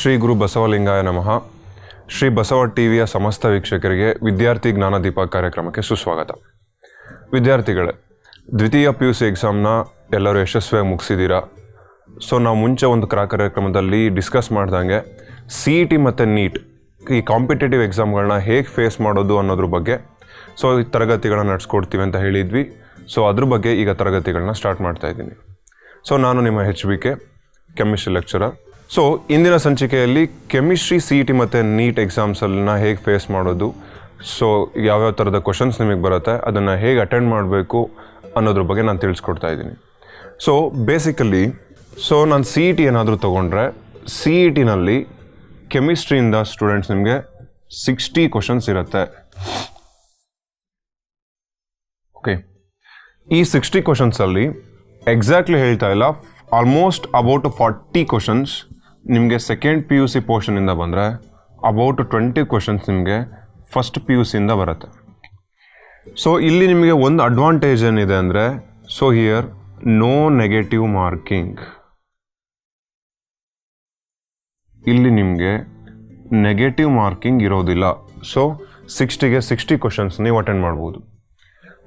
ಶ್ರೀ ಗುರು ಬಸವಲಿಂಗಾಯ ನಮಃ ಶ್ರೀ ಬಸವ ಟಿವಿಯ ಸಮಸ್ತ ವೀಕ್ಷಕರಿಗೆ ವಿದ್ಯಾರ್ಥಿ ಜ್ಞಾನದೀಪ ಕಾರ್ಯಕ್ರಮಕ್ಕೆ ಸುಸ್ವಾಗತ ವಿದ್ಯಾರ್ಥಿಗಳೇ ದ್ವಿತೀಯ ಪಿ ಯು ಸಿ ಎಕ್ಸಾಮ್ನ ಎಲ್ಲರೂ ಯಶಸ್ವಿಯಾಗಿ ಮುಗಿಸಿದ್ದೀರಾ ಸೊ ನಾವು ಮುಂಚೆ ಒಂದು ಕ್ರಾ ಕಾರ್ಯಕ್ರಮದಲ್ಲಿ ಡಿಸ್ಕಸ್ ಮಾಡ್ದಂಗೆ ಸಿ ಇ e ಟಿ ಮತ್ತು ನೀಟ್ ಈ ಕಾಂಪಿಟೇಟಿವ್ ಎಕ್ಸಾಮ್ಗಳನ್ನ ಹೇಗೆ ಫೇಸ್ ಮಾಡೋದು ಅನ್ನೋದ್ರ ಬಗ್ಗೆ ಸೊ ಈ ತರಗತಿಗಳನ್ನ ನಡೆಸ್ಕೊಡ್ತೀವಿ ಅಂತ ಹೇಳಿದ್ವಿ ಸೊ ಅದ್ರ ಬಗ್ಗೆ ಈಗ ತರಗತಿಗಳನ್ನ ಸ್ಟಾರ್ಟ್ ಮಾಡ್ತಾ ಇದ್ದೀನಿ ಸೊ ನಾನು ನಿಮ್ಮ H B K chemistry lecturer so ಇಂದಿನ ಸಂಚಿಕೆಯಲ್ಲಿ chemistry C E e T ಮತ್ತು ನೀಟ್ ಎಕ್ಸಾಮ್ಸಲ್ಲಿನ ಹೇಗೆ ಫೇಸ್ ಮಾಡೋದು ಸೊ ಯಾವ್ಯಾವ ಥರದ ಕ್ವಶನ್ಸ್ ನಿಮಗೆ ಬರುತ್ತೆ ಅದನ್ನು ಹೇಗೆ ಅಟೆಂಡ್ ಮಾಡಬೇಕು ಅನ್ನೋದ್ರ ಬಗ್ಗೆ ನಾನು ತಿಳಿಸ್ಕೊಡ್ತಾ ಇದ್ದೀನಿ ಸೊ ಬೇಸಿಕಲಿ ಸೊ ನಾನು ಸಿ ಇ e ಟಿ ಏನಾದರೂ ತೊಗೊಂಡ್ರೆ ಸಿ ಇ e ಟಿನಲ್ಲಿ ಕೆಮಿಸ್ಟ್ರಿಯಿಂದ ಸ್ಟೂಡೆಂಟ್ಸ್ ನಿಮಗೆ ಸಿಕ್ಸ್ಟಿ ಕ್ವಶನ್ಸ್ ಇರುತ್ತೆ ಓಕೆ ಈ ಸಿಕ್ಸ್ಟಿ ಕ್ವಶನ್ಸಲ್ಲಿ ಎಕ್ಸಾಕ್ಟ್ಲಿ ಹೇಳ್ತಾ ಇಲ್ಲ ಆಲ್ಮೋಸ್ಟ್ ಅಬೌಟ್ ಫಾರ್ಟಿ ಕ್ವಶನ್ಸ್ ನಿಮಗೆ ಸೆಕೆಂಡ್ ಪಿ ಯು ಸಿ ಪೋರ್ಷನಿಂದ ಬಂದರೆ ಅಬೌಟ್ ಟ್ವೆಂಟಿ ಕ್ವೆಶನ್ಸ್ ನಿಮಗೆ ಫಸ್ಟ್ ಪಿ ಯು ಸಿಯಿಂದ ಬರುತ್ತೆ ಸೊ ಇಲ್ಲಿ ನಿಮಗೆ ಒಂದು ಅಡ್ವಾಂಟೇಜ್ ಏನಿದೆ ಅಂದರೆ so here no negative marking ಇಲ್ಲಿ ನಿಮಗೆ ನೆಗೆಟಿವ್ ಮಾರ್ಕಿಂಗ್ ಇರೋದಿಲ್ಲ ಸೊ ಸಿಕ್ಸ್ಟಿಗೆ ಸಿಕ್ಸ್ಟಿ ಕ್ವಶನ್ಸ್ ನೀವು ಅಟೆಂಡ್ ಮಾಡ್ಬೋದು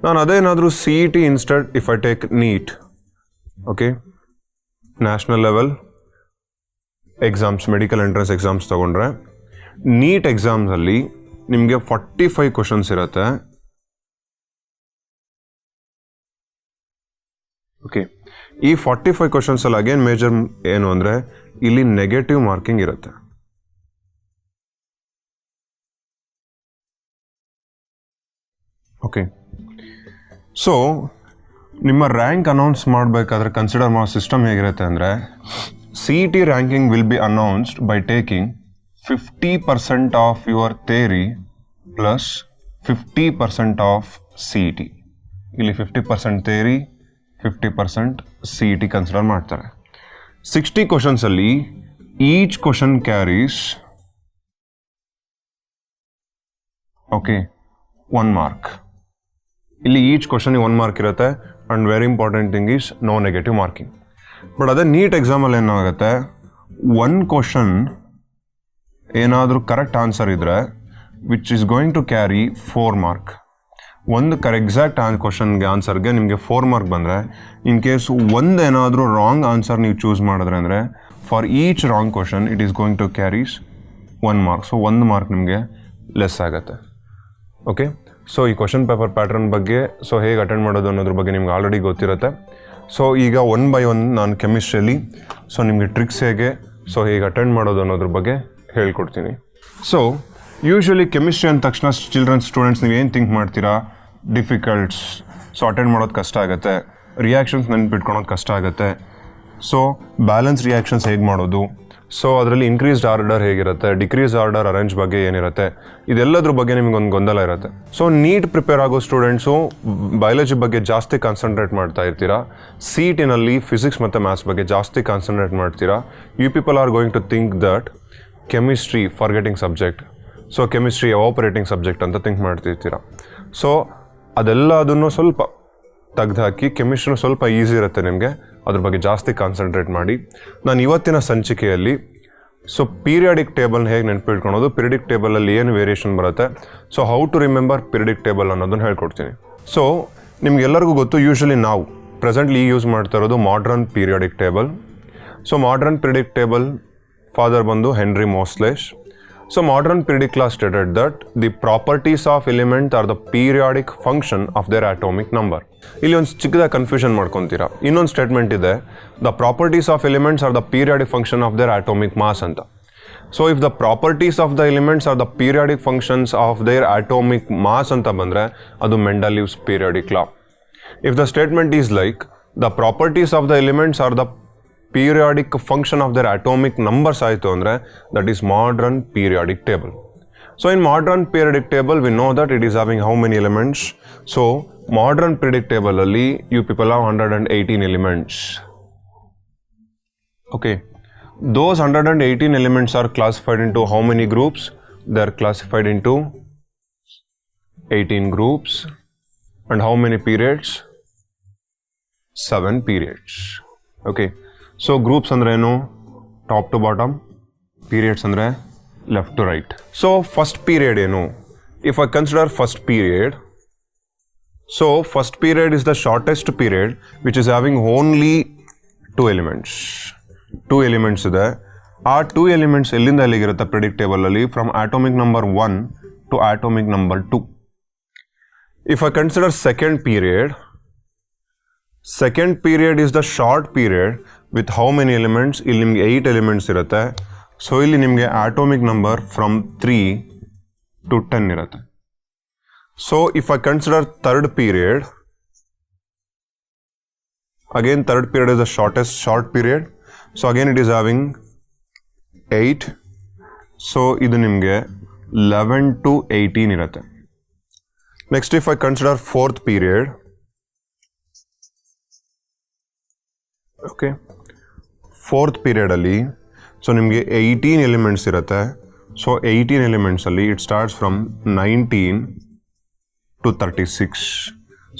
ನಾನು ಅದೇನಾದರೂ C E T instead if I take NEET okay national level exams medical entrance exams ತೊಗೊಂಡ್ರೆ ನೀಟ್ ಎಕ್ಸಾಮ್ಸಲ್ಲಿ ನಿಮಗೆ ಫಾರ್ಟಿ ಫೈವ್ ಕ್ವಶನ್ಸ್ ಇರುತ್ತೆ ಓಕೆ ಈ ಫಾರ್ಟಿ ಫೈವ್ ಕ್ವಶನ್ಸಲ್ಲಿ ಅಗೇನ್ ಮೇಜರ್ ಏನು ಅಂದರೆ ಇಲ್ಲಿ ನೆಗೆಟಿವ್ ಮಾರ್ಕಿಂಗ್ ಇರುತ್ತೆ ಓಕೆ ಸೊ ನಿಮ್ಮ ರ್ಯಾಂಕ್ ಅನೌನ್ಸ್ ಮಾಡಬೇಕಾದ್ರೆ ಕನ್ಸಿಡರ್ ಮಾಡೋ ಸಿಸ್ಟಮ್ ಹೇಗಿರುತ್ತೆ ಅಂದರೆ CET ranking will be announced by taking 50% of your theory plus 50% of CET. ಇಲ್ಲಿ fifty percent theory fifty percent C E T consider ಮಾಡ್ತಾರೆ sixty ಕ್ವಶನ್ಸಲ್ಲಿ each question carries okay one mark ಇಲ್ಲಿ each ಕ್ವಶನ್ಗೆ one mark ಇರುತ್ತೆ and very important thing is no negative marking but ಅದೇ NEET ಎಕ್ಸಾಮಲ್ಲಿ ಏನಾಗುತ್ತೆ one question ಏನಾದರೂ correct answer ಇದ್ದರೆ which is going to carry four mark ಒಂದು ಕರೆ ಎಕ್ಸಾಕ್ಟ್ ಆನ್ ಕ್ವಶನ್ಗೆ ಆನ್ಸರ್ಗೆ ನಿಮಗೆ ಫೋರ್ ಮಾರ್ಕ್ ಬಂದರೆ ಇನ್ ಕೇಸ್ ಒಂದು ಏನಾದರೂ ರಾಂಗ್ ಆನ್ಸರ್ ನೀವು ಚೂಸ್ ಮಾಡಿದ್ರೆ ಅಂದರೆ for each wrong question it is going to carries one mark so ಒಂದು ಮಾರ್ಕ್ ನಿಮಗೆ ಲೆಸ್ ಆಗುತ್ತೆ ಓಕೆ ಸೊ ಈ ಕ್ವಶನ್ ಪೇಪರ್ ಪ್ಯಾಟ್ರನ್ ಬಗ್ಗೆ ಸೊ ಹೇಗೆ ಅಟೆಂಡ್ ಮಾಡೋದು ಅನ್ನೋದ್ರ ಬಗ್ಗೆ ನಿಮ್ಗೆ ಆಲ್ರೆಡಿ ಗೊತ್ತಿರುತ್ತೆ ಸೊ ಈಗ ಒನ್ ಬೈ ಒನ್ ನಾನು ಕೆಮಿಸ್ಟ್ರಿಯಲ್ಲಿ ಸೊ ನಿಮಗೆ ಟ್ರಿಕ್ಸ್ ಹೇಗೆ ಸೊ ಹೇಗೆ ಅಟೆಂಡ್ ಮಾಡೋದು ಅನ್ನೋದ್ರ ಬಗ್ಗೆ ಹೇಳ್ಕೊಡ್ತೀನಿ ಸೊ ಯೂಶ್ವಲಿ ಕೆಮಿಸ್ಟ್ರಿ ಅಂದ ತಕ್ಷಣ ಚಿಲ್ಡ್ರನ್ಸ್ ಸ್ಟೂಡೆಂಟ್ಸ್ ನೀವು ಏನು ಥಿಂಕ್ ಮಾಡ್ತೀರಾ ಡಿಫಿಕಲ್ಟ್ಸ್ ಸೊ ಅಟೆಂಡ್ ಮಾಡೋದು ಕಷ್ಟ ಆಗುತ್ತೆ ರಿಯಾಕ್ಷನ್ಸ್ ನೆನ್ಪಿಟ್ಕೊಳೋದು ಕಷ್ಟ ಆಗುತ್ತೆ ಸೊ ಬ್ಯಾಲೆನ್ಸ್ ರಿಯಾಕ್ಷನ್ಸ್ ಹೇಗೆ ಮಾಡೋದು ಸೊ ಅದರಲ್ಲಿ ಇನ್ಕ್ರೀಸ್ಡ್ ಆರ್ಡರ್ ಹೇಗಿರುತ್ತೆ ಡಿಕ್ರೀಸ್ ಆರ್ಡರ್ ಅರೇಂಜ್ ಬಗ್ಗೆ ಏನಿರುತ್ತೆ ಇದೆಲ್ಲದ್ರ ಬಗ್ಗೆ ಒಂದು ಗೊಂದಲ ಇರುತ್ತೆ ಸೊ ನೀಟ್ ಪ್ರಿಪೇರ್ ಆಗೋ ಸ್ಟೂಡೆಂಟ್ಸು ಬಯಾಲಜಿ ಬಗ್ಗೆ ಜಾಸ್ತಿ ಕಾನ್ಸಂಟ್ರೇಟ್ ಮಾಡ್ತಾ ಇರ್ತೀರಾ ಸೀಟಿನಲ್ಲಿ ಫಿಸಿಕ್ಸ್ ಮತ್ತು ಮ್ಯಾಥ್ಸ್ ಬಗ್ಗೆ ಜಾಸ್ತಿ ಕಾನ್ಸಂಟ್ರೇಟ್ ಮಾಡ್ತೀರಾ you people are going to think that chemistry forgetting subject so chemistry operating subject ಅಂತ ಥಿಂಕ್ ಮಾಡ್ತಿರ್ತೀರ ಸೊ ಅದೆಲ್ಲ ಅದನ್ನು ಸ್ವಲ್ಪ ತೆಗೆದುಹಾಕಿ ಕೆಮಿಸ್ಟ್ರಿನ ಸ್ವಲ್ಪ ಈಸಿ ಇರುತ್ತೆ ನಿಮಗೆ ಅದ್ರ ಬಗ್ಗೆ ಜಾಸ್ತಿ ಕಾನ್ಸಂಟ್ರೇಟ್ ಮಾಡಿ ನಾನು ಇವತ್ತಿನ ಸಂಚಿಕೆಯಲ್ಲಿ ಸೊ ಪೀರಿಯಾಡಿಕ್ ಟೇಬಲ್ನ ಹೇಗೆ ನೆನಪಿಟ್ಕೊಳೋದು ಪಿರಿಯಡಿಕ್ ಟೇಬಲಲ್ಲಿ ಏನು ವೇರಿಯೇಷನ್ ಬರುತ್ತೆ so how to remember periodic table ಅನ್ನೋದನ್ನು ಹೇಳ್ಕೊಡ್ತೀನಿ ಸೊ ನಿಮಗೆಲ್ಲರಿಗೂ ಗೊತ್ತು ಯೂಶಲಿ ನಾವು ಪ್ರೆಸೆಂಟ್ಲಿ ಯೂಸ್ ಮಾಡ್ತಾ ಇರೋದು modern periodic table so modern periodic table father ಬಂದು Henry Moseley So modern periodically stated that the properties of element are the periodic function of their atomic number. ಇಲ್ಲಿ ಒಂದು ಚಿಕ್ಕದಾಗಿ confusion ಮಾಡ್ಕೊತೀರಾ ಇನ್ನೊಂದು statement ಇದೆ the properties of elements are the periodic function of their atomic mass ಅಂತ so if the properties of the elements are the periodic functions of their atomic mass ಅಂತ ಬಂದರೆ ಅದು Mendeleev's periodic law if the statement is like the properties of the elements are the periodic function of their atomic numbers that is modern periodic table. So in modern periodic table we know that it is having how many elements. So modern periodic table only you people are 118 elements. Okay. Those 118 elements are classified into how many groups? They are classified into 18 groups and how many periods? 7 periods. Okay. So groups ಅಂದ್ರೆ ಏನು top to bottom periods ಅಂದರೆ left to right so first period ಏನು if I consider first period so first period is the shortest period which is having only two elements two elements ಇದೆ ಆ two elements ಎಲ್ಲಿಂದ ಎಲ್ಲಿಗಿರುತ್ತೆ ಪ್ರಿಡಿಕ್ಟೇಬಲಲ್ಲಿ from atomic number one to atomic number two if I consider second period second period is the short period with how many elements इमेंगे eight elements so इमेंगे atomic number from three to ten so if I consider third period again third period is the shortest short period so again it is having eight so इतने eleven to eighteen next if I consider fourth period okay fourth ಪೀರಿಯಡಲ್ಲಿ so ನಿಮಗೆ eighteen elements ಇರುತ್ತೆ so eighteen ಎಲಿಮೆಂಟ್ಸಲ್ಲಿ it starts from nineteen to thirty six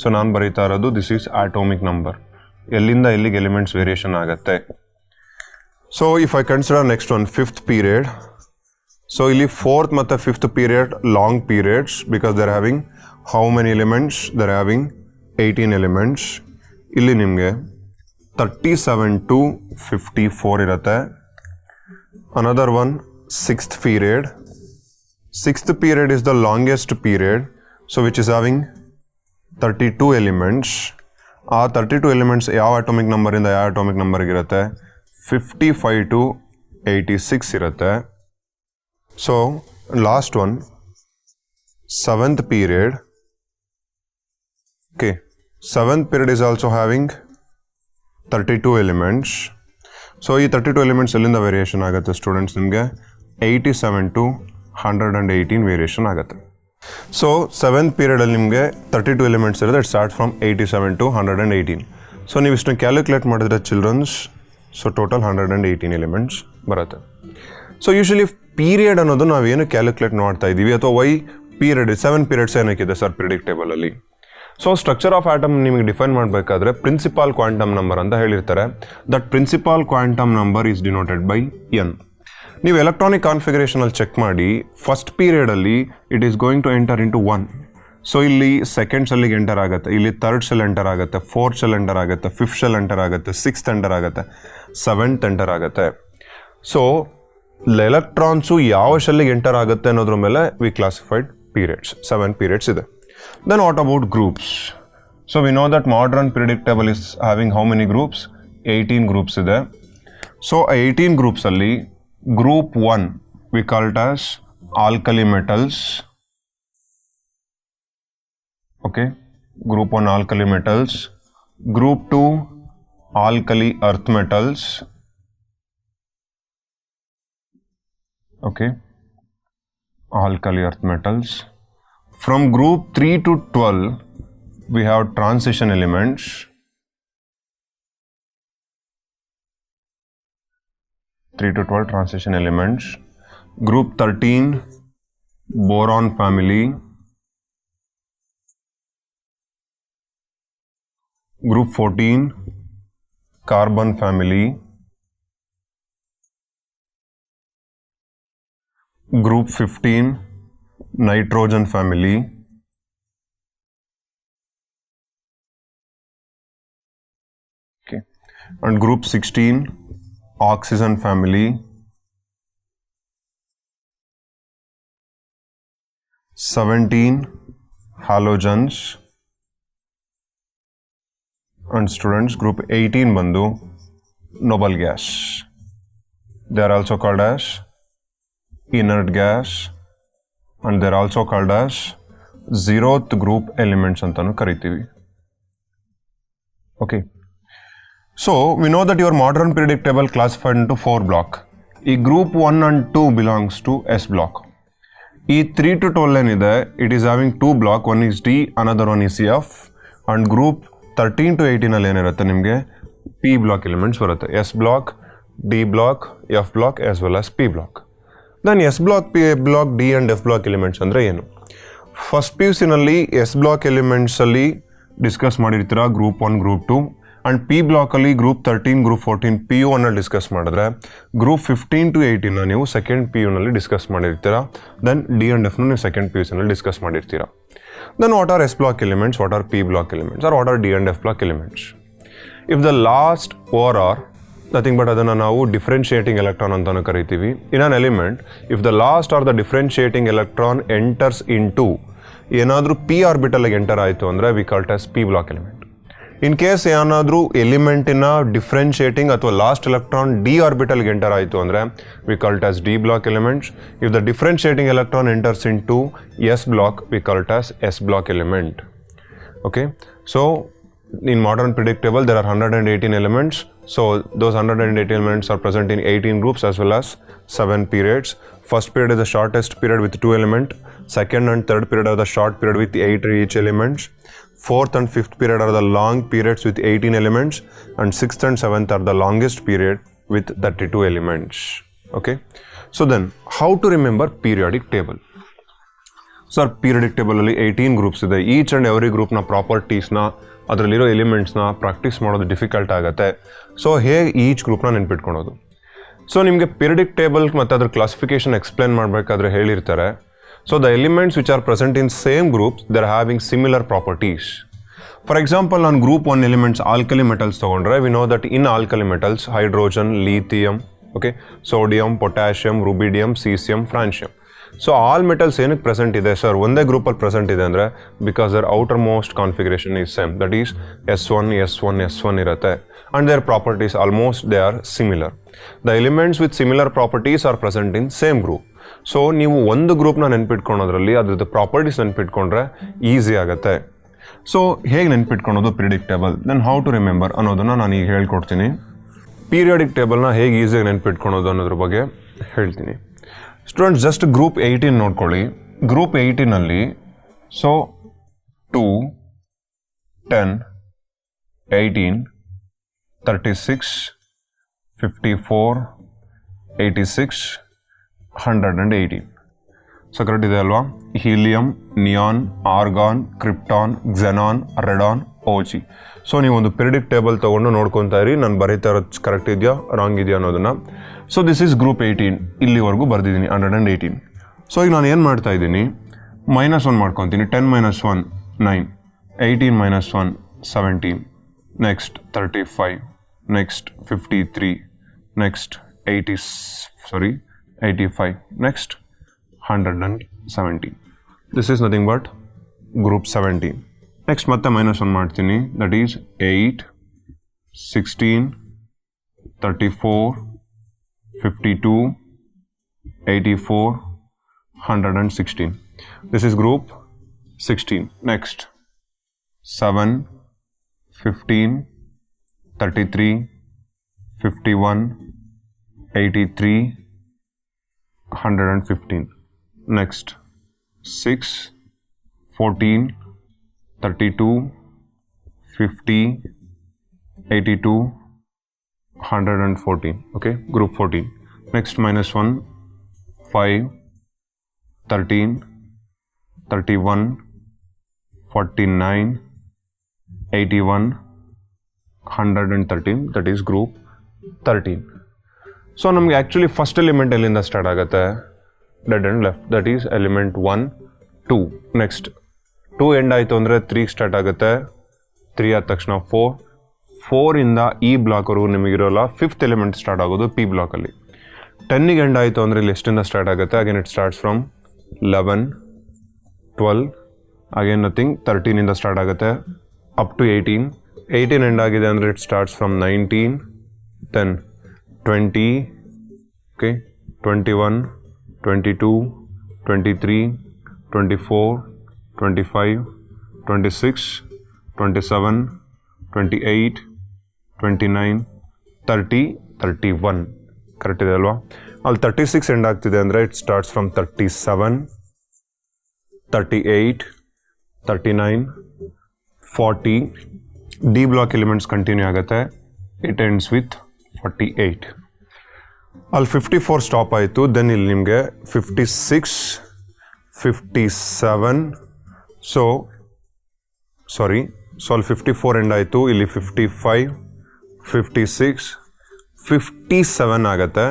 so ನಾನು ಬರೀತಾ ಇರೋದು this is atomic number ಎಲ್ಲಿಂದ ಎಲ್ಲಿಗೆ elements variation ಆಗುತ್ತೆ so if I consider next one fifth period so ಇಲ್ಲಿ fourth ಮತ್ತು fifth period long periods because they're having how many elements they're having eighteen elements ಇಲ್ಲಿ ನಿಮಗೆ 37 to 54 irata hai. Another one, 6th period. 6th period is the longest period, so which is having 32 elements. 32 elements yav atomic number in the atomic number irata hai. 55 to 86 irata hai. So last one, 7th period. Okay, 7th period is also having thirty two elements so ಈ thirty two elements ಎಲ್ಲಿಂದ variation ಆಗುತ್ತೆ students ನಿಮಗೆ eighty seven to hundred and eighteen variation ಆಗುತ್ತೆ so seventh ಪೀರಿಯಡಲ್ಲಿ ನಿಮಗೆ thirty two elements ಇರೋದು it start from eighty seven to hundred and eighteen so ನೀವು ಇಷ್ಟನ್ನು ಕ್ಯಾಲ್ಕುಲೇಟ್ ಮಾಡಿದ್ರೆ childrens so total hundred and eighteen elements ಬರುತ್ತೆ so usually period ಅನ್ನೋದು ನಾವೇನು ಕ್ಯಾಲ್ಕುಲೇಟ್ ಮಾಡ್ತಾ ಇದ್ದೀವಿ ಅಥವಾ ವೈ ಪೀರಿಯಡ್ ಸೆವೆನ್ ಪೀರಿಯಡ್ಸ್ ಏನಕ್ಕಿದೆ ಸರ್ ಪ್ರಿಡಿಕ್ಟೇಬಲಲ್ಲಿ ಸೊ ಸ್ಟ್ರಕ್ಚರ್ ಆಫ್ ಆಟಮ್ ನಿಮಗೆ ಡಿಫೈನ್ ಮಾಡಬೇಕಾದ್ರೆ ಪ್ರಿನ್ಸಿಪಾಲ್ ಕ್ವಾಂಟಮ್ ನಂಬರ್ ಅಂತ ಹೇಳಿರ್ತಾರೆ that principal quantum number is denoted by N ನೀವು ಎಲೆಕ್ಟ್ರಾನಿಕ್ ಕಾನ್ಫಿಗರೇಷನಲ್ಲಿ ಚೆಕ್ ಮಾಡಿ first ಪೀರಿಯಡಲ್ಲಿ it is going to enter into one so ಇಲ್ಲಿ ಸೆಕೆಂಡ್ ಸೆಲ್ಲಿಗೆ ಎಂಟರ್ ಆಗುತ್ತೆ ಇಲ್ಲಿ ತರ್ಡ್ ಸೆಲ್ ಎಂಟರ್ ಆಗುತ್ತೆ ಫೋರ್ತ್ ಸೆಲ್ ಎಂಟರ್ ಆಗುತ್ತೆ ಫಿಫ್ತ್ ಸೆಲ್ ಎಂಟರ್ ಆಗುತ್ತೆ ಸಿಕ್ಸ್ತ್ ಎಂಟರ್ ಆಗುತ್ತೆ ಸೆವೆಂತ್ ಎಂಟರ್ ಆಗುತ್ತೆ ಸೊ ಎಲೆಕ್ಟ್ರಾನ್ಸು ಯಾವ ಶೆಲ್ಲಿಗೆ ಎಂಟರ್ ಆಗುತ್ತೆ ಅನ್ನೋದ್ರ ಮೇಲೆ we classified periods seven periods ಇದೆ Then what about groups? So we know that modern predictable is having how many groups? 18 groups there. So 18 groups only. Group 1 we call it as alkali metals. Okay. Group 1 alkali metals. Group 2 alkali earth metals. Okay. Alkali earth metals. From group 3 to 12, we have transition elements. 3 to 12 transition elements. Group 13, boron family. Group 14, carbon family. Group 15, nitrogen family okay and group 16 oxygen family Seventeen halogens and students group 18 bandhu noble gas they are also called as inert gas and there also called as zeroth group elements ಅಂತಲೂ ಕರಿತೀವಿ okay so we know that your modern periodic table class classified to four block ಈ group one and two belongs to S block ಈ three to twelve ಏನಿದೆ it is having two block one is D another one is C F and group thirteen to ಏಯ್ಟೀನಲ್ಲಿ ಏನಿರುತ್ತೆ ನಿಮಗೆ P block elements ಬರುತ್ತೆ S block D block F block as well as P block ನಾನು S block P block D and F block elements ಅಂದರೆ ಏನು first P U ಸಿನಲ್ಲಿ S block ಎಲಿಮೆಂಟ್ಸಲ್ಲಿ discuss ಮಾಡಿರ್ತೀರ group one group two and P ಬ್ಲಾಕಲ್ಲಿ group thirteen group fourteen P U ಅನ್ನ discuss ಮಾಡಿದ್ರೆ group fifteen to ಏಯ್ಟೀನ ನೀವು second P ಯುನಲ್ಲಿ discuss ಮಾಡಿರ್ತೀರ ದೆನ್ ಡಿ ಆ್ಯಂಡ್ ಎಫ್ನ ನೀವು ಸೆಕೆಂಡ್ ಪಿ ಯು ಸಿನಲ್ಲಿ discuss ಮಾಡಿರ್ತೀರ then what are S block elements what are P block elements are what are D and F block elements if the last or are nothing but ಅದನ್ನು ನಾವು differentiating electron ಅಂತಲೂ ಕರಿತೀವಿ in an element if the last are the differentiating electron enters into to ಏನಾದರೂ P ಆರ್ಬಿಟಲ್ಗೆ enter ಆಯಿತು ಅಂದರೆ we called as P block element in case ಏನಾದರೂ ಎಲಿಮೆಂಟಿನ ಡಿಫ್ರೆನ್ಷಿಯೇಟಿಂಗ್ ಅಥವಾ ಲಾಸ್ಟ್ ಎಲೆಕ್ಟ್ರಾನ್ ಡಿ ಆರ್ಬಿಟಲ್ಗೆ ಎಂಟರ್ ಆಯಿತು ಅಂದರೆ we called as D block elements if the differentiating electron enters in to S block we called as S block element okay so in modern periodic table there are 118 elements so those 118 elements are present in 18 groups as well as 7 periods first period is the shortest period with 2 element second and third period are the short period with 8 each elements fourth and fifth period are the long periods with 18 elements and sixth and seventh are the longest period with 32 elements okay so then how to remember periodic table sir periodic ಟೇಬಲಲ್ಲಿ eighteen groups ಇದೆ each and every ಗ್ರೂಪ್ನ ಪ್ರಾಪರ್ಟೀಸ್ನ ಅದರಲ್ಲಿರೋ ಎಲಿಮೆಂಟ್ಸ್ನ practice ಮಾಡೋದು difficult ಆಗುತ್ತೆ so ಹೇಗೆ each ಗ್ರೂಪ್ನ ನೆನ್ಪಿಟ್ಕೊಳೋದು so ನಿಮಗೆ ಪಿರಿಡಿಕ್ ಟೇಬಲ್ ಮತ್ತು ಅದ್ರ ಕ್ಲಾಸಿಫಿಕೇಷನ್ ಎಕ್ಸ್ಪ್ಲೇನ್ ಮಾಡಬೇಕಾದ್ರೆ ಹೇಳಿರ್ತಾರೆ so the elements which are present in same groups are having similar properties for example ನಾನು group one elements alkali metals ತೊಗೊಂಡ್ರೆ we know that in alkali metals hydrogen lithium okay sodium potassium rubidium caesium francium so all metals ಏನಕ್ಕೆ present ಇದೆ sir ಒಂದೇ ಗ್ರೂಪಲ್ಲಿ present ಇದೆ ಅಂದರೆ because their outer most configuration is same that is S one S one S one ಇರುತ್ತೆ and their properties almost they are similar the elements with similar properties are present in same group so ನೀವು ಒಂದು ಗ್ರೂಪ್ನ ನೆನ್ಪಿಟ್ಕೊಳೋದ್ರಲ್ಲಿ ಅದ್ರದ್ದು properties ನೆನ್ಪಿಟ್ಕೊಂಡ್ರೆ easy ಆಗುತ್ತೆ so ಹೇಗೆ ನೆನ್ಪಿಟ್ಕೊಳೋದು predictable then how to remember ಅನ್ನೋದನ್ನು ನಾನು ಈಗ ಹೇಳ್ಕೊಡ್ತೀನಿ ಪೀರಿಯಾಡಿಕ್ ಟೇಬಲ್ನ ಹೇಗೆ ಈಸಿಯಾಗಿ ನೆನ್ಪಿಟ್ಕೊಳೋದು ಅನ್ನೋದ್ರ ಬಗ್ಗೆ ಹೇಳ್ತೀನಿ ಸ್ಟೂಡೆಂಟ್ ಜಸ್ಟ್ ಗ್ರೂಪ್ ಏಯ್ಟೀನ್ ನೋಡ್ಕೊಳ್ಳಿ group ಏಯ್ಟೀನಲ್ಲಿ so two ten eighteen thirty six fifty four eighty six hundred and eighteen so correct ಇದೆ ಅಲ್ವಾ helium neon argon krypton xenon radon ಓಚಿ so ನೀವು ಒಂದು ಪಿರಿಡಿಕ್ ಟೇಬಲ್ ತೊಗೊಂಡು ನೋಡ್ಕೊತಾ ಇರಿ ನಾನು ಬರೀತಾ ಇರೋದು ಕರೆಕ್ಟ್ ಇದೆಯಾ ರಾಂಗ್ ಇದೆಯಾ ಅನ್ನೋದನ್ನು so this is group eighteen ಇಲ್ಲಿವರೆಗೂ ಬರೆದಿದ್ದೀನಿ ಹಂಡ್ರೆಡ್ ಆ್ಯಂಡ್ ಏಯ್ಟೀನ್ ಸೊ ಈಗ ನಾನು ಏನು ಮಾಡ್ತಾ ಇದ್ದೀನಿ ಮೈನಸ್ ಒನ್ ಮಾಡ್ಕೊತೀನಿ ten minus one nine eighteen minus one seventeen next thirty five next fifty three next eighty sorry eighty five next hundred and seventeen this is nothing but group seventeen next ಮತ್ತೆ minus one ಮಾಡ್ತೀನಿ that is eight sixteen thirty four 52, 84, 116. This is group 16. Next, 7, 15, 33, 51, 83, 115. Next, 6, 14, 32, 50, 82, 114 okay group 14 next minus 1 5 13 31 49 81 113 that is group 13 so ನಮಗೆ actually first element ಎಲ್ಲಿಂದ start ಆಗುತ್ತೆ dead and left that is element one two next two end ಆಯಿತು ಅಂದರೆ ತ್ರೀಗೆ start ಆಗುತ್ತೆ three ಆದ ತಕ್ಷಣ four ಫೋರಿಂದ ಇ ಬ್ಲಾಕ್ವರೆಗೂ ನಿಮಗಿರೋಲ್ಲ ಫಿಫ್ತ್ ಎಲಿಮೆಂಟ್ ಸ್ಟಾರ್ಟ್ ಆಗೋದು ಪಿ ಬ್ಲಾಕಲ್ಲಿ ಟೆನ್ನಿಗೆ ಎಂಡ್ ಆಯಿತು ಅಂದರೆ ಇಲ್ಲಿ ಎಷ್ಟಿಂದ ಸ್ಟಾರ್ಟ್ ಆಗುತ್ತೆ again it starts from eleven twelve again nothing ತರ್ಟೀನಿಂದ start ಆಗುತ್ತೆ up to eighteen eighteen end ಆಗಿದೆ ಅಂದರೆ it starts from nineteen ten twenty okay twenty one twenty two twenty three twenty four twenty five twenty six twenty seven twenty eight twenty nine thirty thirty one correct ಇದೆ ಅಲ್ವಾ ಅಲ್ಲಿ thirty six end ಆಗ್ತಿದೆ ಅಂದರೆ it starts from thirty seven thirty eight thirty nine forty D block elements continue ಆಗುತ್ತೆ it ends with forty eight ಅಲ್ಲಿ fifty four stop ಆಯಿತು then ಇಲ್ಲಿ ನಿಮಗೆ fifty six fifty seven so sorry so ಅಲ್ಲಿ fifty four end ಆಯಿತು ಇಲ್ಲಿ fifty five fifty six fifty seven ಆಗುತ್ತೆ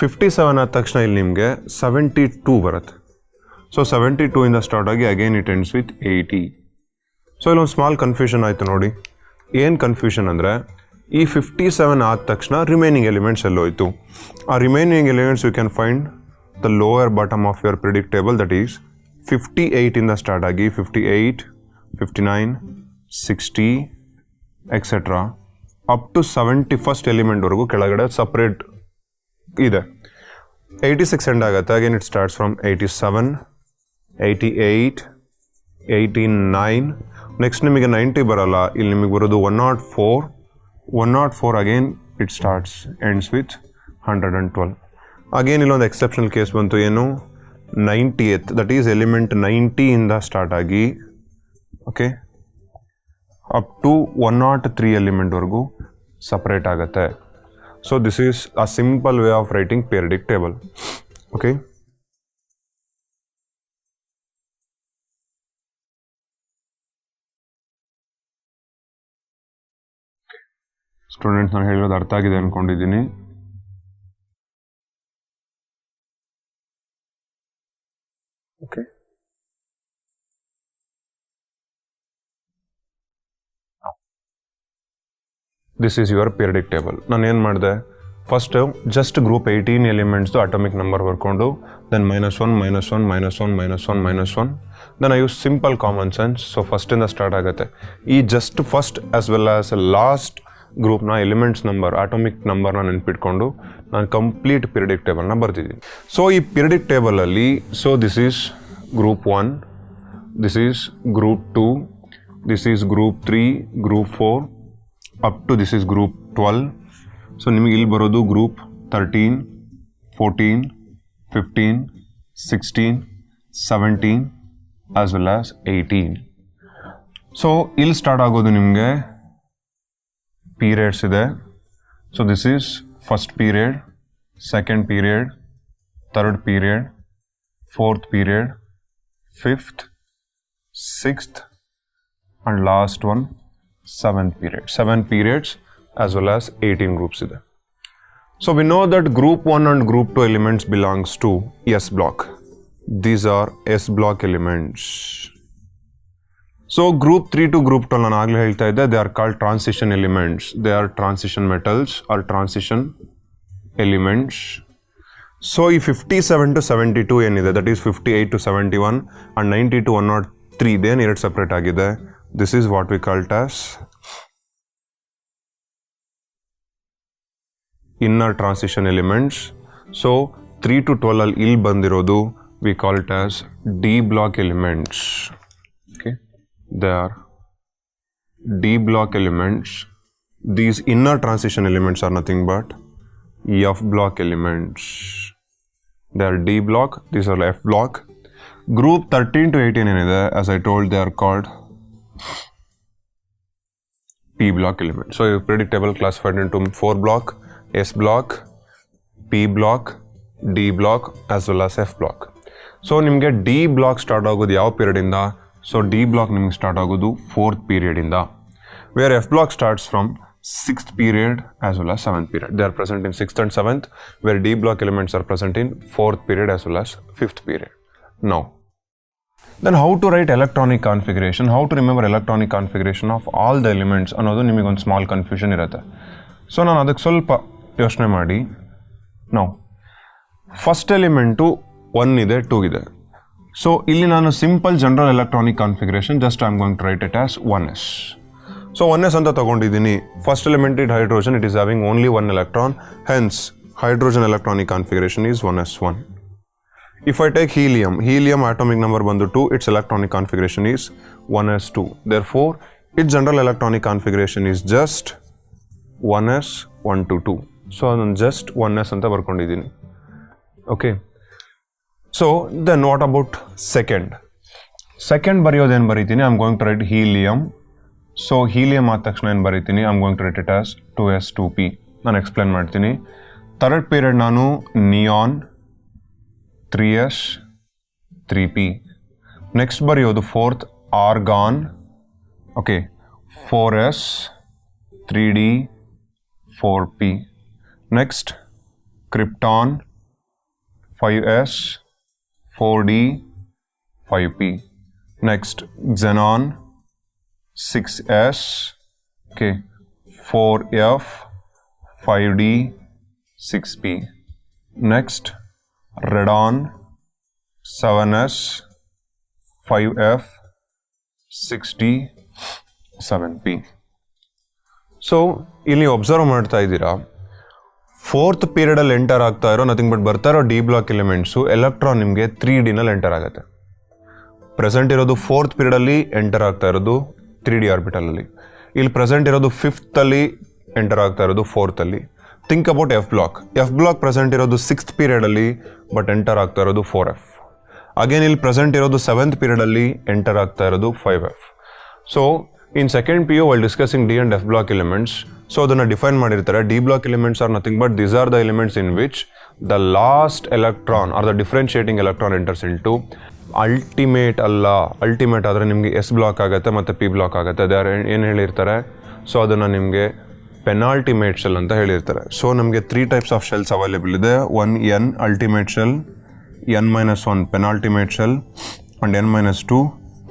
fifty seven ಆದ ತಕ್ಷಣ ಇಲ್ಲಿ ನಿಮಗೆ ಸೆವೆಂಟಿ ಟೂ ಬರುತ್ತೆ ಸೊ ಸೆವೆಂಟಿ ಟೂ ಇಂದ ಸ್ಟಾರ್ಟ್ ಆಗಿ again it ends with eighty so ಇಲ್ಲೊಂದು ಸ್ಮಾಲ್ ಕನ್ಫ್ಯೂಷನ್ ಆಯಿತು ನೋಡಿ ಏನು ಕನ್ಫ್ಯೂಷನ್ ಅಂದರೆ ಈ ಫಿಫ್ಟಿ ಸೆವೆನ್ ಆದ ತಕ್ಷಣ ರಿಮೈನಿಂಗ್ ಎಲಿಮೆಂಟ್ಸ್ ಎಲ್ಲೋಯ್ತು ಆ remaining elements you can find the lower bottom of your predictable that is fifty ಏಯ್ಟಿಂದ start ಆಗಿ fifty eight fifty nine sixty etcetera up to seventy first ಎಲಿಮೆಂಟ್ವರೆಗೂ ಕೆಳಗಡೆ ಸಪ್ರೇಟ್ ಇದೆ eighty six end ಆಗುತ್ತೆ again it starts from eighty seven eighty eight eighty nine next ನಿಮಗೆ ninety ಬರೋಲ್ಲ ಇಲ್ಲಿ ನಿಮಗೆ ಬರೋದು one not four one not four again it starts ends with hundred and twelve again ಇಲ್ಲೊಂದು exceptional case ಬಂತು ಏನು ninety ಎತ್ ದಟ್ ಈಸ್ ಎಲಿಮೆಂಟ್ ನೈಂಟಿಯಿಂದ ಸ್ಟಾರ್ಟ್ ಆಗಿ okay up to one not three ಎಲಿಮೆಂಟ್ವರೆಗೂ separate ಆಗುತ್ತೆ so this is a simple way of writing periodic table okay students ನಾನು ಹೇಳಿರೋದು ಅರ್ಥ ಆಗಿದೆ ಅಂದ್ಕೊಂಡಿದ್ದೀನಿ okay this is your periodic table ನಾನು ಏನು ಮಾಡಿದೆ ಫಸ್ಟ್ ಜಸ್ಟ್ ಗ್ರೂಪ್ ಏಯ್ಟೀನ್ ಎಲಿಮೆಂಟ್ಸ್ದು ಆಟೋಮಿಕ್ ನಂಬರ್ ಬರ್ಕೊಂಡು then minus one minus one minus one minus one minus one then I use simple common sense so ಫಸ್ಟಿಂದ start ಆಗುತ್ತೆ ಈ just first as well as a last ಗ್ರೂಪ್ನ elements number atomic ನಂಬರ್ನ ನೆನ್ಪಿಟ್ಕೊಂಡು ನಾನು complete periodic ಟೇಬಲ್ನ ಬರ್ತಿದ್ದೀನಿ so ಈ periodic ಟೇಬಲಲ್ಲಿ so this is group one this is group two this is group three group four up to this is group twelve so ನಿಮಗೆ ಇಲ್ಲಿ ಬರೋದು group thirteen fourteen fifteen sixteen seventeen as well as eighteen so ಇಲ್ಲಿ start ಆಗೋದು ನಿಮಗೆ periods ಇದೆ so this is first period second period third period fourth period fifth sixth and last one 7 periods 7 periods as well as 18 groups so we know that group 1 and group 2 elements belongs to s block these are s block elements so group 3 to group 12 they are called transition elements they are transition metals or transition elements so if 57 to 72 enide that is 58 to 71 and 90 to 103 are ಎರಡು separate agide this is what we call as inner transition elements. So 3 to 12 al il bandirodu we call it as D block elements. Okay, they are D block elements. These inner transition elements are nothing but F block elements. They are D block, these are F block. Group 13 to 18 in as I told, they are called P block element. So you predictable classified into 4 block, S block, P block, D block as well as F block. So ನಿಮಗೆ D block start ಆಗೋದು ಯಾವ ಪೀರಿಯಡಿಂದ so D block ನಿಮಗೆ start ಆಗೋದು fourth ಪೀರಿಯಡಿಂದ where F block starts from sixth period as well as seventh period they are present in sixth and seventh where D block elements are present in fourth period as well as fifth period now then how to write electronic configuration how to remember electronic configuration of all the elements ಅನ್ನೋದು ನಿಮಗೊಂದು small confusion ಇರುತ್ತೆ so ನಾನು ಅದಕ್ಕೆ ಸ್ವಲ್ಪ ಯೋಚನೆ ಮಾಡಿ ನಾವು first element one ಇದೆ ಟೂ ಇದೆ ಸೊ ಇಲ್ಲಿ ನಾನು simple general electronic configuration just I am going to write it as one s so one s ಅಂತ ತೊಗೊಂಡಿದ್ದೀನಿ first element it hydrogen it is having only one electron hence hydrogen electronic configuration is one s one if I take If I atomic number ಬಂದು two its electronic configuration 2, one s two is four Therefore, its electronic electronic configuration just one s one two two so ಅದನ್ನು just one S ಅಂತ ಬರ್ಕೊಂಡಿದ್ದೀನಿ okay so then what about second second ಬರೆಯೋದೇನು ಬರೀತೀನಿ I'm going to write helium so helium ಆದ ತಕ್ಷಣ ಏನು ಬರೀತೀನಿ I'm going to write it s two s two P ನಾನು explain ಮಾಡ್ತೀನಿ third period ನಾನು neon 3s, 3p. Next barrio, the fourth are gone. Okay, 4s, 3d, 4p. Next, krypton, 5s, 4d, 5p. Next, xenon, 6s, okay, 4f, 5d, 6p. Next, radon, 7s, 5f, seven 7p. So ಇಲ್ಲಿ observe ಮಾಡ್ತಾ ಇದ್ದೀರಾ fourth ಪೀರಿಯಡಲ್ಲಿ enter ಆಗ್ತಾ ಇರೋ nothing but ಬರ್ತಾ ಇರೋ D block elements electron ನಿಮಗೆ three ಡಿನಲ್ಲಿ ಎಂಟರ್ ಆಗುತ್ತೆ ಪ್ರೆಸೆಂಟ್ ಇರೋದು ಫೋರ್ತ್ ಪೀರಿಯಡಲ್ಲಿ ಎಂಟರ್ ಆಗ್ತಾ ಇರೋದು ತ್ರೀ ಡಿ ಆರ್ಬಿಟಲಲ್ಲಿ ಇಲ್ಲಿ ಪ್ರೆಸೆಂಟ್ ಇರೋದು ಫಿಫ್ತಲ್ಲಿ ಎಂಟರ್ ಆಗ್ತಾ ಇರೋದು ಫೋರ್ತಲ್ಲಿ think about F block F block present ಇರೋದು ಸಿಕ್ಸ್ತ್ ಪೀರಿಯಡಲ್ಲಿ ಬಟ್ ಎಂಟರ್ ಆಗ್ತಾ ಇರೋದು ಫೋರ್ ಎಫ್ ಅಗೇನ್ ಇಲ್ಲಿ ಪ್ರೆಸೆಂಟ್ ಇರೋದು ಸೆವೆಂತ್ ಪೀರಿಯಡಲ್ಲಿ ಎಂಟರ್ ಆಗ್ತಾ ಇರೋದು five F so in second P you while discussing D and F block elements so ಅದನ್ನು ಡಿಫೈನ್ ಮಾಡಿರ್ತಾರೆ D block elements are nothing but these are the elements in which the last electron are the differentiating electron enters into ultimate ಅಲ್ಲ ultimate ಆದರೆ ನಿಮಗೆ S block ಆಗುತ್ತೆ ಮತ್ತು p block ಆಗುತ್ತೆ ಅದೇ ಏನು ಹೇಳಿರ್ತಾರೆ ಸೊ ಅದನ್ನು ನಿಮಗೆ ಪೆನಾಲ್ಟಿಮೇಟ್ ಶೆಲ್ ಅಂತ ಹೇಳಿರ್ತಾರೆ ಸೊ ನಮಗೆ three types of shells available ಇದೆ one n ultimate shell n minus one penultimate shell and n minus two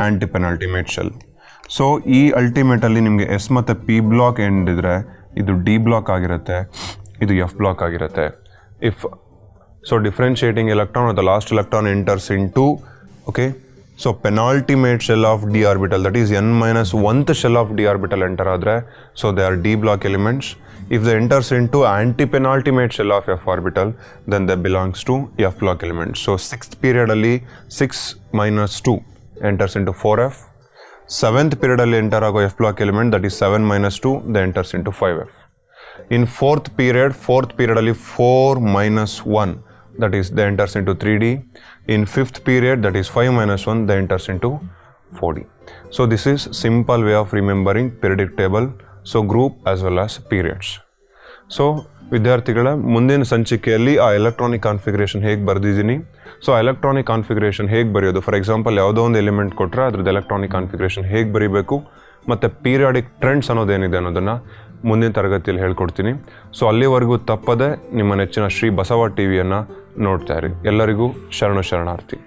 anti penultimate shell so ಈ ಅಲ್ಟಿಮೇಟಲ್ಲಿ ನಿಮಗೆ ಎಸ್ ಮತ್ತು ಪಿ ಬ್ಲಾಕ್ ಎಂಡ್ ಇದ್ದರೆ ಇದು ಡಿ ಬ್ಲಾಕ್ ಆಗಿರುತ್ತೆ ಇದು ಎಫ್ ಬ್ಲಾಕ್ ಆಗಿರುತ್ತೆ ಇಫ್ ಸೊ ಡಿಫ್ರೆನ್ಷಿಯೇಟಿಂಗ್ ಎಲೆಕ್ಟ್ರಾನ್ ಅಥವಾ last electron enters into okay so penultimate shell of D orbital that is n minus oneth shell of D orbital enter ಆದರೆ so they are D block elements if the enters into anti penultimate shell of F orbital then the belongs to F block elements so sixth ಪೀರಿಯಡಲ್ಲಿ six minus two enters into four F seventh ಪೀರಿಯಡಲ್ಲಿ enter ಆಗೋ F block element that is seven minus two the enters into five F in fourth period fourth ಪೀರಿಯಡಲ್ಲಿ four minus one that is they enters into 3D. In fifth period that is 5 minus 1 they enters into 4D. So this is simple way of remembering periodic table. So group as well as periods. So ವಿದ್ಯಾರ್ಥಿಗಳ ಮುಂದಿನ ಸಂಚಿಕೆಯಲ್ಲಿ ಆ electronic configuration ಹೇಗೆ ಬರೆದಿದ್ದೀನಿ so electronic configuration ಹೇಗೆ ಬರೆಯೋದು for example ಯಾವುದೋ ಒಂದು ಎಲಿಮೆಂಟ್ ಕೊಟ್ಟರೆ ಅದ್ರದ್ದು ಎಲೆಕ್ಟ್ರಾನಿಕ್ ಕಾನ್ಫಿಗರೇಷನ್ ಹೇಗೆ ಬರೀಬೇಕು ಮತ್ತು ಪೀರಿಯಾಡಿಕ್ ಟ್ರೆಂಡ್ಸ್ ಅನ್ನೋದೇನಿದೆ ಅನ್ನೋದನ್ನು ಮುಂದಿನ ತರಗತಿಯಲ್ಲಿ ಹೇಳ್ಕೊಡ್ತೀನಿ ಸೊ ಅಲ್ಲಿವರೆಗೂ ತಪ್ಪದೆ ನಿಮ್ಮ ನೆಚ್ಚಿನ ಶ್ರೀ ಬಸವ ಟಿ ವಿಯನ್ನು ನೋಡ್ತಾ ಇರಿ ಎಲ್ಲರಿಗೂ ಶರಣು ಶರಣಾರ್ಥಿ